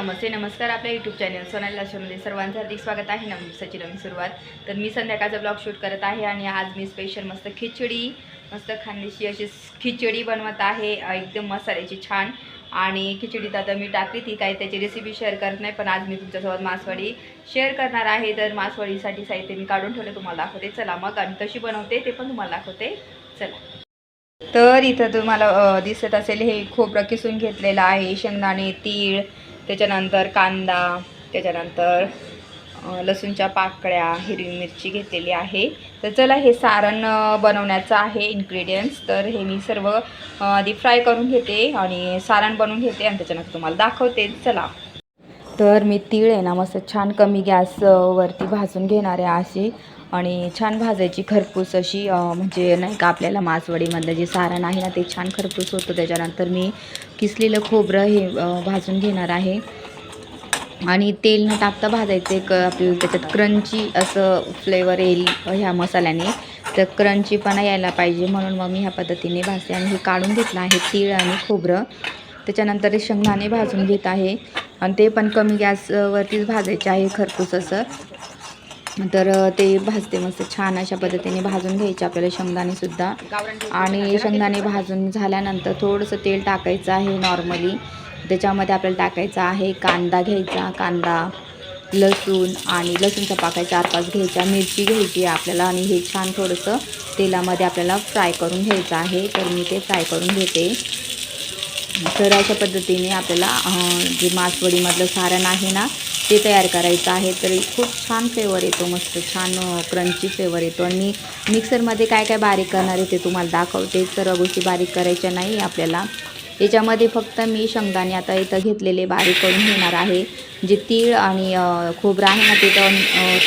नमस्ते नमस्कार आपल्या YouTube channel Sonali लाशामध्ये सर्वांचं हार्दिक स्वागत आहे. नवीन दिवसाची नवीन सुरुवात. तर मी संध्याकाळचा ब्लॉग शूट करत आहे आणि आज मी स्पेशल मस्त खिचडी मस्त खानदेशी अशी खिचडी बनवत आहे. एकदम मसाल्याची छान. आणि खिचडीत आता मी टाकली ती काही त्याची रेसिपी शेअर करत नाही पण आज मी तुमच्यासोबत मासवाडी शेअर करणार आहे. तर मासवाडीसाठी साहित्य मी काढून ठेवलं तुम्हाला दाखवते. चला मग आणि कशी बनवते ते पण तुम्हाला दाखवते. चला. तर इथं तुम्हाला दिसत असेल हे खोबरं किसून घेतलेलं आहे शेंगदाणे तीळ त्याच्यानंतर कांदा त्याच्यानंतर लसूणच्या पाकळ्या हिरवी मिरची घेतलेली आहे. तर चला हे सारण बनवण्याचं आहे इन्ग्रेडियंट्स तर हे मी सर्व आधी फ्राय करून घेते आणि सारण बनवून घेते आणि त्याच्यानंतर तुम्हाला दाखवते. चला. तर मी तीळ आहे ना मस्त छान कमी गॅसवरती भाजून घेणार आहे. अशी आणि छान भाजायची खरपूस अशी म्हणजे नाही का आपल्याला मासवडीमधलं जे सारण आहे ना ते छान खरपूस होतं. त्याच्यानंतर मी किसलेलं खोबरं हे भाजून घेणार आहे. आणि तेल न टाकता भाजायचं एक आपल्याला त्याच्यात क्रंची असं फ्लेवर येईल ह्या मसाल्याने. तर क्रंचीपणा यायला पाहिजे म्हणून मग मी ह्या पद्धतीने भाजते. आणि हे काढून घेतलं आहे तीळ आणि खोबरं. त्याच्यानंतर शेंगदाणे भाजून घेत आहे. आणि ते पण कमी गॅसवरतीच भाजायचे आहे खरपूस असं. तर ते भाजते मस्त छान अशा पद्धतीने भाजून घ्यायचे आपल्याला शेंगदाणेसुद्धा आणि शेंगदाणे भाजून झाल्यानंतर थोडंसं तेल टाकायचं आहे नॉर्मली. त्याच्यामध्ये आपल्याला टाकायचा आहे कांदा घ्यायचा कांदा लसूण आणि लसूणचा पाकाय चार पाच घ्यायच्या. मिरची घ्यायची आपल्याला आणि हे छान थोडंसं तेलामध्ये आपल्याला फ्राय करून घ्यायचं आहे. तर मी ते फ्राय करून घेते. तर अशा पद्धतीने आपल्याला जे मासवडीमधलं सारण आहे ना ते तयार करायचं आहे तर खूप छान फ्लेवर येतो मस्त छान क्रंची फ्लेवर येतो. आणि मी मिक्सरमध्ये काय काय बारीक करणार आहे ते तुम्हाला दाखवते. सर्व गोष्टी बारीक करायच्या नाही आपल्याला. याच्यामध्ये फक्त मी शेंगदाणे आता इथं घेतलेले बारीक करून घेणार आहे. जे तीळ आणि खोबरं आहे ना ते तर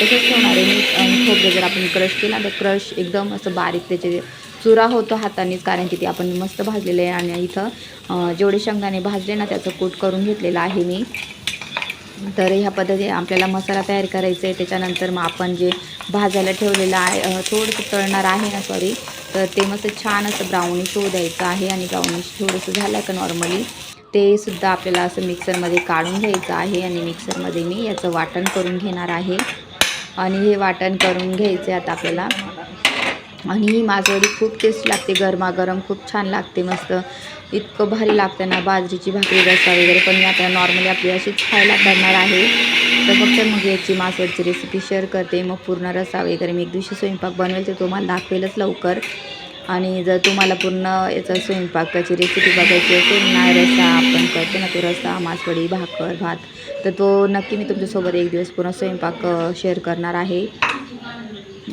तसंच ठेवणार आहे मी. खोबरं जर आपण क्रश केला तर क्रश एकदम असं बारीक त्याचे चुरा होतो हातानेच कारण की ते आपण मस्त भाजलेले आहे. आणि इथं जेवढे शेंगदाणे भाजले ना त्याचं कूट करून घेतलेलं आहे मी. तर ह्या पद्धती आपल्याला मसाला तयार करायचा आहे. त्याच्यानंतर मग आपण जे भाजायला ठेवलेलं आहे थोडंसं तळणार आहे ना सॉरी तर ते मस्त छान असं ब्राउनिश होऊ द्यायचं आहे आणि ब्राउनिश थोडंसं झालं का नॉर्मली ते सुद्धा आपल्याला असं मिक्सरमध्ये काढून घ्यायचं आहे आणि मिक्सरमध्ये मी याचं वाटण करून घेणार आहे. आणि हे वाटण करून घ्यायचे आता आपल्याला. आणि ही मासवडी खूप टेस्ट लागते गरमागरम खूप छान लागते मस्त. इतकं भारी लागतं ना बाजरीची भाकरी रस्सा वगैरे. पण मी आता नॉर्मली आपली अशीच खायला करणार आहे. तर फक्त मग याची मासवडची रेसिपी शेअर करते. मग पूर्ण रस्सा वगैरे मी एक दिवशी स्वयंपाक बनवेल तर तुम्हाला दाखवेलच लवकर. आणि जर तुम्हाला पूर्ण याचा स्वयंपाकाची रेसिपी बघायची असेल ना रस्सा आपण करतो ना तो रस्सा मासवडी भाकर भात तर तो नक्की मी तुमच्यासोबत एक दिवस पूर्ण स्वयंपाक शेअर करणार आहे.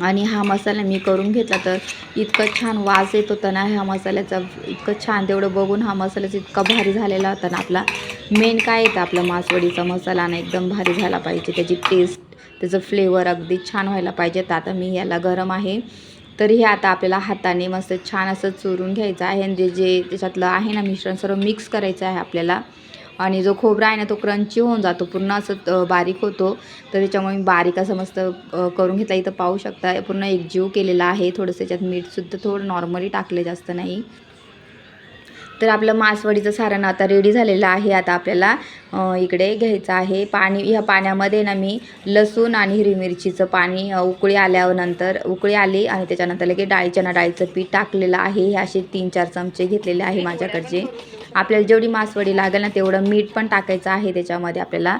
आणि हा मसाला मी करून घेतला तर इतकं छान वास येत होता ना ह्या मसाल्याचा. इतकं छान तेवढं बघून हा मसाल्याचा इतका भारी झालेला होता ना आपला. मेन काय येतं आपला मासवडीचा मसाला ना एकदम भारी झाला पाहिजे. त्याची टेस्ट त्याचं फ्लेवर अगदी छान व्हायला पाहिजे. तर आता मी याला गरम आहे. तर हे आता आपल्याला हाताने मस्त छान असं चुरून घ्यायचं आहे. आणि जे जे त्याच्यातलं आहे ना मिश्रण सर्व मिक्स करायचं आहे आपल्याला. आणि जो खोबरा आहे ना तो क्रंची होऊन जातो. पूर्ण असं बारीक होतो. तर त्याच्यामुळे मी बारीक असं मस्त करून घेतला. इथं पाहू शकता पूर्ण एकजीव केलेला आहे. थोडंसं त्याच्यात मीठसुद्धा थोडं नॉर्मली टाकले जास्त नाही. तर आपलं मासवडीचं सारण आता रेडी झालेलं आहे. आता आपल्याला इकडे घ्यायचं आहे. पाणी ह्या पाण्यामध्ये ना मी लसूण आणि हिरवी मिरचीचं पाणी उकळी आल्यानंतर उकळी आली आणि त्याच्यानंतर लगेच डाळीच्या ना डाळीचं पीठ टाकलेलं आहे. हे असे तीन चार चमचे घेतलेले आहे माझ्याकडचे. आपल्याला जेवढी मासवडी लागेल ना तेवढं मीठ पण टाकायचं आहे त्याच्यामध्ये आपल्याला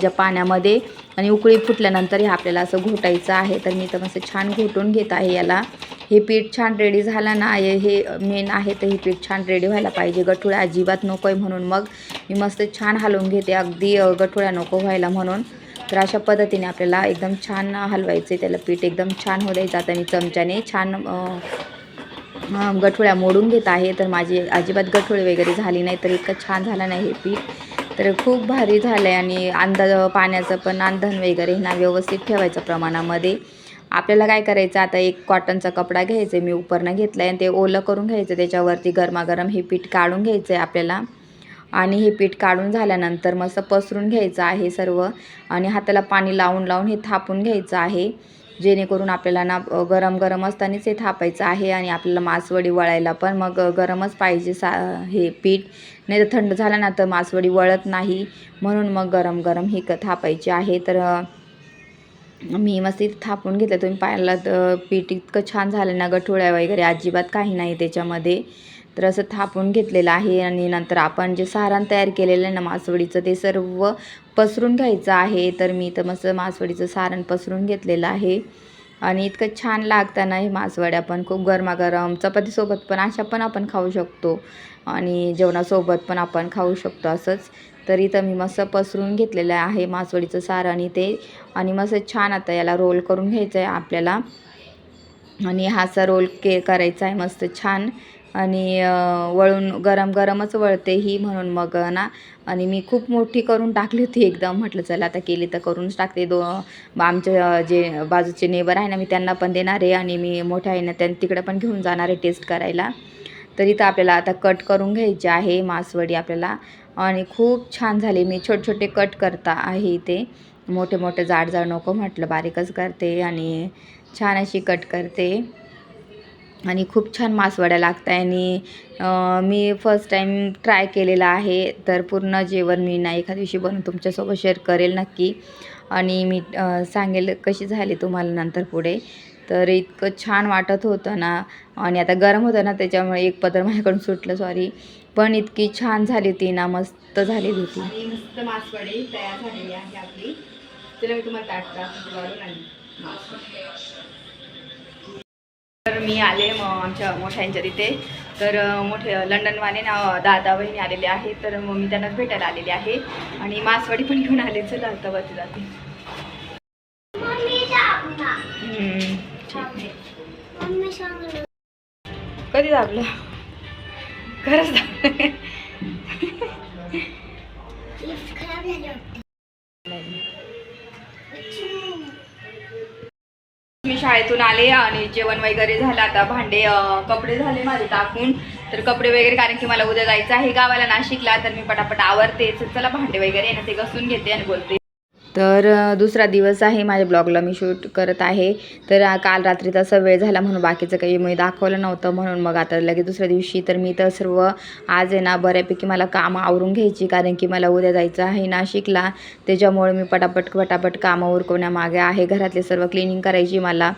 ज्या पाण्यामध्ये. आणि उकळी फुटल्यानंतर हे आपल्याला असं घोटायचं आहे. तर मी तर मस्त छान घोटून घेत आहे याला. हे पीठ छान रेडी झालं ना हे मेन आहे तर हे पीठ छान रेडी व्हायला पाहिजे. गठुळ्या अजिबात नको आहे म्हणून मग मी मस्त छान हलवून घेते. अगदी गठुळ्या नको व्हायला म्हणून. तर अशा पद्धतीने आपल्याला एकदम छान हलवायचं आहे त्याला पीठ. एकदम छान हो द्यायचं. आता मी चमच्याने छान गठोळ्या मोडून घेत आहे. तर माझी अजिबात गठोळी वगैरे झाली नाही तर इतकं छान झालं नाही हे पीठ. तर खूप भारी झालं आहे आणि अंदाज पाण्याचं पण अंधन वगैरे ना व्यवस्थित ठेवायचं प्रमाणामध्ये. आपल्याला काय करायचं आता एक कॉटनचा कपडा घ्यायचा आहे मी उपरनं घेतला आहे आणि ते ओलं करून घ्यायचं त्याच्यावरती गरमागरम हे पीठ काढून घ्यायचं आहे आपल्याला. आणि हे पीठ काढून झाल्यानंतर मस्त पसरून घ्यायचं आहे सर्व आणि हाताला पाणी लावून लावून हे थापून घ्यायचं आहे. जेणेकरून आपल्याला ना गरम गरम असतानाच हे थापायचं आहे आणि आपल्याला मासवडी वळायला पण मग गरमच पाहिजे सा हे पीठ. नाही तर थंड झालं ना तर मासवडी वळत नाही. म्हणून मग गरम गरम ही क थापायची आहे. तर मी मस्त थापून घेतलं. तुम्ही पाहिलं तर पीठ इतकं छान झालं ना गठोळ्या वगैरे. अजिबात काही नाही त्याच्यामध्ये. तर असं थापून घेतलेलं आहे. आणि नंतर आपण जे सारण तयार केलेलं आहे ना मासवडीचं ते सर्व पसरून घ्यायचं आहे तर मी तर मस्त मासवडीचं सारण पसरून घेतलेलं आहे. आणि इतकं छान लागताना हे मासवड्या पण खूप गरमागरम चपातीसोबत पण अशा पण आपण खाऊ शकतो. आणि जेवणासोबत पण आपण खाऊ शकतो असंच. तर इथं मी मस्त पसरून घेतलेलं आहे मासवडीचं सारण आणि ते आणि मस्त छान आता याला रोल करून घ्यायचं आहे आपल्याला. आणि हा असा रोल के करायचा आहे मस्त छान. आणि वळून गरम गरमच वळते ही म्हणून मग ना. आणि मी खूप मोठी करून टाकली होती एकदम. म्हटलं चला आता केली तर करूनच टाकते. दो आमचे जे बाजूचे नेबर आहे ना मी त्यांना पण देणार आहे. आणि मी मोठ्या आहे ना त्यां तिकडे पण घेऊन जाणार आहे टेस्ट करायला. तरी तर आपल्याला आता कट करून घ्यायचे आहे मासवडी आपल्याला. आणि खूप छान झाले. मी छोटे छोटे कट करता आहे इथे. मोठे मोठे जाड जाड नको म्हटलं. बारीकच करते. आणि छान अशी कट करते. आणि खूप छान मासवड्या लागत आहे आणि मी फर्स्ट टाईम ट्राय केलेला आहे तर पूर्ण जेवण मी ना एखाद्या दिवशी बनवून तुमच्यासोबत शेअर करेल नक्की. आणि मी सांगेल कशी झाली तुम्हाला नंतर पुढे. तर इतकं छान वाटत होतं ना आणि आता गरम होतं ना त्याच्यामुळे एक पदर माझ्याकडून सुटलं सॉरी पण इतकी छान झाली होती ना मस्त झालेली होती. मस्त मासवडी तयार झालेली आहे आपली. मी तुम्हाला तर मी आले मग आमच्या मोठ्यांच्या तिथे. तर मोठे लंडनवाले ना दादा बहिणी आलेले आहे तर मग मी त्यांना भेटायला आलेले आहे. आणि मासवाडी पण घेऊन आले. चला आता वरती जाते. कधी दाबलं? खरंच दाबलं. मी शाळेतून आले आणि जेवण वगैरे झालं. आता भांडे कपडे झाले माझे टाकून. तर कपडे वगैरे कारण की मला उद्या जायचं आहे गावाला नाशिकला तर मी पटापट आवरते तर चला भांडे वगैरे ना ते घसून घेते आणि बोलते. तर दुसरा दिवस आहे माझ्या ब्लॉगला मी शूट करत आहे. तर काल रात्री तसा वेळ झाला म्हणून बाकीचं काही मी दाखवलं नव्हतं म्हणून मग आता लगेच दुसऱ्या दिवशी तर मी तर सर्व आज आहे ना बऱ्यापैकी मला कामं आवरून घ्यायची कारण की मला उद्या जायचं आहे नाशिकला. त्याच्यामुळे मी पटापट पटापट कामं उरकवण्यामागे आहे. घरातले सर्व क्लिनिंग करायची मला.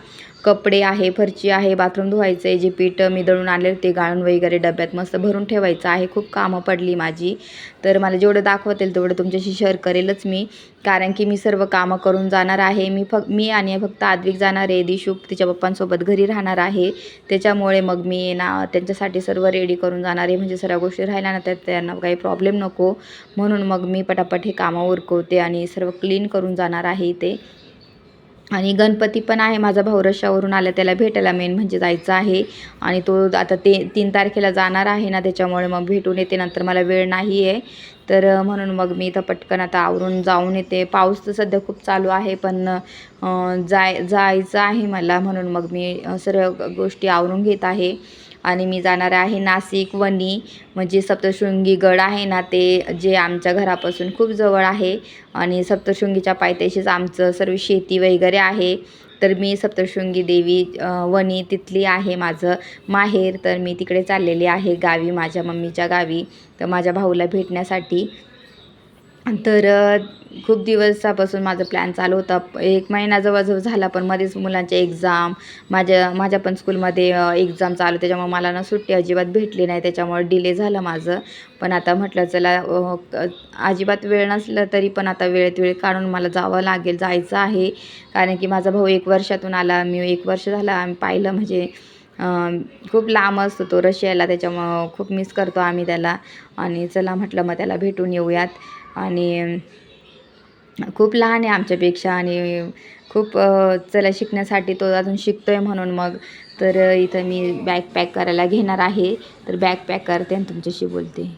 कपडे आहे फरची आहे बाथरूम धुवायचं आहे जे पीठ मी दळून आणले ते गाळून वगैरे डब्यात मस्त भरून ठेवायचं आहे. खूप कामं पडली माझी. तर मला जेवढं दाखवतील तेवढं तुमच्याशी शेअर करेलच मी. कारण की मी सर्व कामं करून जाणार आहे. मी फक्त मी आणि फक्त आद्विक जाणार आहे. दिशू तिच्या पप्पांसोबत घरी राहणार आहे. त्याच्यामुळे मग मी ना त्यांच्यासाठी सर्व रेडी करून जाणार आहे. म्हणजे सर्व गोष्टी राहिल्या ना त्यात त्यांना काही प्रॉब्लेम नको. म्हणून मग मी पटापट हे कामं उरकवते आणि सर्व क्लीन करून जाणार आहे इथे. आणि गणपती पण आहे माझा भाऊ रशावरून आला त्याला भेटायला मेन म्हणजे जायचं आहे. आणि तो आता ते तीन तारखेला जाणार आहे ना त्याच्यामुळे मग भेटून येते नंतर मला वेळ नाही आहे तर म्हणून मग मी इथं पटकन आता आवरून जाऊन येते. पाऊस तर सध्या खूप चालू आहे पण जाय जायचं आहे मला. म्हणून मग मी सर्व गोष्टी आवरून घेत आहे. आणि मी जाणार आहे नाशिक वणी. म्हणजे सप्तशृंगी गड आहे ना ते जे आमच्या घरापासून खूप जवळ आहे. आणि सप्तशृंगीच्या पायथ्याशीच आमचं सर्व शेती वगैरे आहे. तर मी सप्तशृंगी देवी वणी तिथली आहे माझं. माहेर तर मी तिकडे चाललेली आहे गावी माझ्या मम्मीच्या गावी. तर माझ्या भाऊला भेटण्यासाठी तर खूप दिवसापासून माझं प्लॅन चालू होता. एक महिना जवळजवळ झाला पण मध्येच मुलांच्या एक्झाम माझ्या माझ्या पण स्कूलमध्ये एक्झाम चालू. त्याच्यामुळे मला ना सुट्टी अजिबात भेटली नाही. त्याच्यामुळे डिले झालं माझं. पण आता म्हटलं चला क- अजिबात वेळ नसलं तरी पण आता वेळेत वेळ काढून मला जावं लागेल जायचं आहे. कारण की माझा भाऊ एक वर्षातून आला मी एक वर्ष झाला आम्ही पाहिलं म्हणजे खूप लांब असतो तो रशियाला. त्याच्यामुळं खूप मिस करतो आम्ही त्याला. आणि चला म्हटलं मग त्याला भेटून येऊयात. आणि खूप लहान आहे आमच्यापेक्षा आणि खूप चला शिकण्यासाठी तो अजून शिकतो आहे म्हणून मग. तर इथं मी बॅग पॅक करायला घेणार आहे. तर बॅग पॅक करते आणि तुमच्याशी बोलते.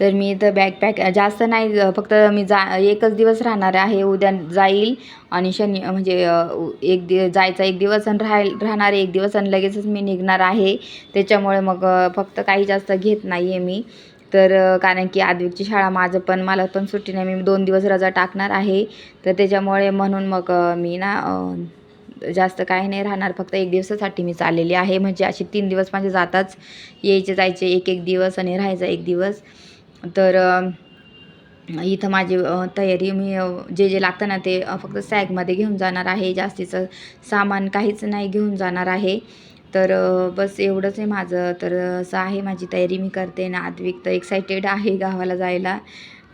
तर मी इथं बॅग पॅक जास्त नाही फक्त मी जा एकच दिवस राहणार आहे उद्या जाईल आणि शनी म्हणजे एक दि जायचा एक दिवस आणि राहाय राहणार एक दिवस आणि लगेचच मी निघणार आहे. त्याच्यामुळे मग फक्त काही जास्त घेत नाही आहे मी. तर कारण की आदविकची शाळा माझं पण मला पण सुट्टी नाही. मी दोन दिवस रजा टाकणार आहे. तर त्याच्यामुळे म्हणून मग मी ना जास्त काही नाही राहणार. फक्त एक दिवसासाठी मी चाललेली आहे. म्हणजे असे तीन दिवस माझे जाताच यायचे जायचे एक एक दिवस आणि राहायचा एक दिवस. तर इथं माझी तयारी मी जे जे लागतं ना ते फक्त सॅगमध्ये घेऊन जाणार आहे. जास्तीचं सामान काहीच नाही घेऊन जाणार आहे. तर बस एवढंच आहे माझं. तर असं आहे माझी तयारी. मी करते ना आद्विक तर एक्सायटेड आहे गावाला जायला.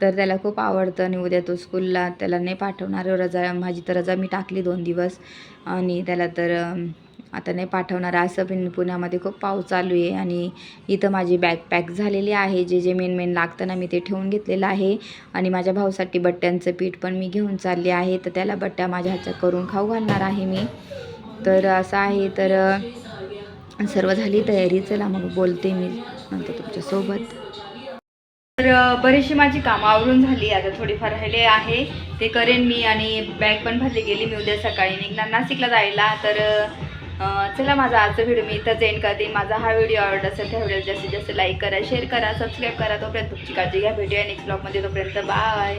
तर त्याला खूप आवडतं. आणि उद्या तो स्कूलला त्याला नाही पाठवणार. रजा माझी तर रजा मी टाकली दोन दिवस. आणि त्याला तर आता नाही पाठवणार. असं पण पुण्यामध्ये खूप पाऊस चालू आहे आणि इथं माझी बॅग पॅक झालेली आहे. जे जे मेन मेन लागतं ना मी ते ठेवून घेतलेलं आहे. आणि माझ्या भाऊसाठी बट्ट्यांचं पीठ पण मी घेऊन चालले आहे. तर त्याला बट्ट्या माझ्या ह्याच्या करून खाऊ घालणार आहे मी. तर असं आहे. तर सर्व झाली तयारी. चला मग बोलते मी नंतर तुमच्यासोबत. तर बरीचशी माझी कामं आवरून झाली. आता थोडीफार राहिले आहे. ते करेन मी आणि बॅग पण भरली गेली. मी उद्या सकाळी निघणार नाशिकला जायला. तर चला माझा आजचा व्हिडिओ मी इथंच एंड करते. माझा हा व्हिडिओ आवडत असेल त्या व्हिडिओ जास्तीत जास्त लाईक करा शेअर करा सबस्क्राईब करा. तोपर्यंत तुमची काळजी घ्या. भेटूया नेक्स्ट ब्लॉगमध्ये तोपर्यंत बाय